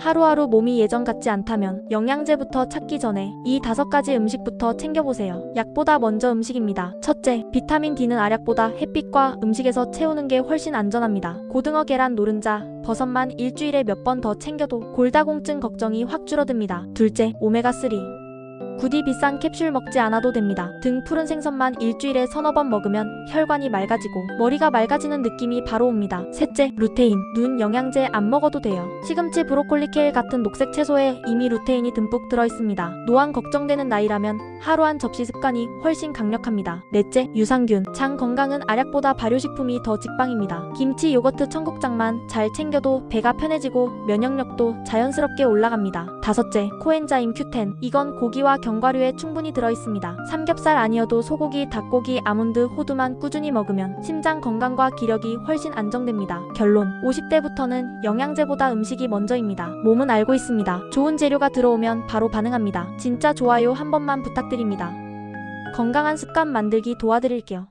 하루하루 몸이 예전 같지 않다면 영양제부터 찾기 전에 이 다섯 가지 음식부터 챙겨보세요. 약보다 먼저 음식입니다. 첫째, 비타민 D는 알약보다 햇빛과 음식에서 채우는 게 훨씬 안전합니다. 고등어, 계란, 노른자, 버섯만 일주일에 몇 번 더 챙겨도 골다공증 걱정이 확 줄어듭니다. 둘째, 오메가3. 굳이 비싼 캡슐 먹지 않아도 됩니다. 등 푸른 생선만 일주일에 서너 번 먹으면 혈관이 맑아지고 머리가 맑아지는 느낌이 바로 옵니다. 셋째, 루테인. 눈 영양제 안 먹어도 돼요. 시금치, 브로콜리, 케일 같은 녹색 채소에 이미 루테인이 듬뿍 들어 있습니다. 노안 걱정되는 나이라면 하루 한 접시 습관이 훨씬 강력합니다. 넷째, 유산균. 장 건강은 알약보다 발효식품이 더 직방입니다. 김치, 요거트, 청국장만 잘 챙겨도 배가 편해지고 면역력도 자연스럽게 올라갑니다. 다섯째, 코엔자임 Q10. 이건 고기와 견과류에 충분히 들어있습니다. 삼겹살 아니어도 소고기, 닭고기, 아몬드, 호두만 꾸준히 먹으면 심장 건강과 기력이 훨씬 안정됩니다. 결론 50대부터는 영양제보다 음식이 먼저입니다. 몸은 알고 있습니다. 좋은 재료가 들어오면 바로 반응합니다. 진짜 좋아요 한 번만 부탁드립니다. 건강한 습관 만들기 도와드릴게요.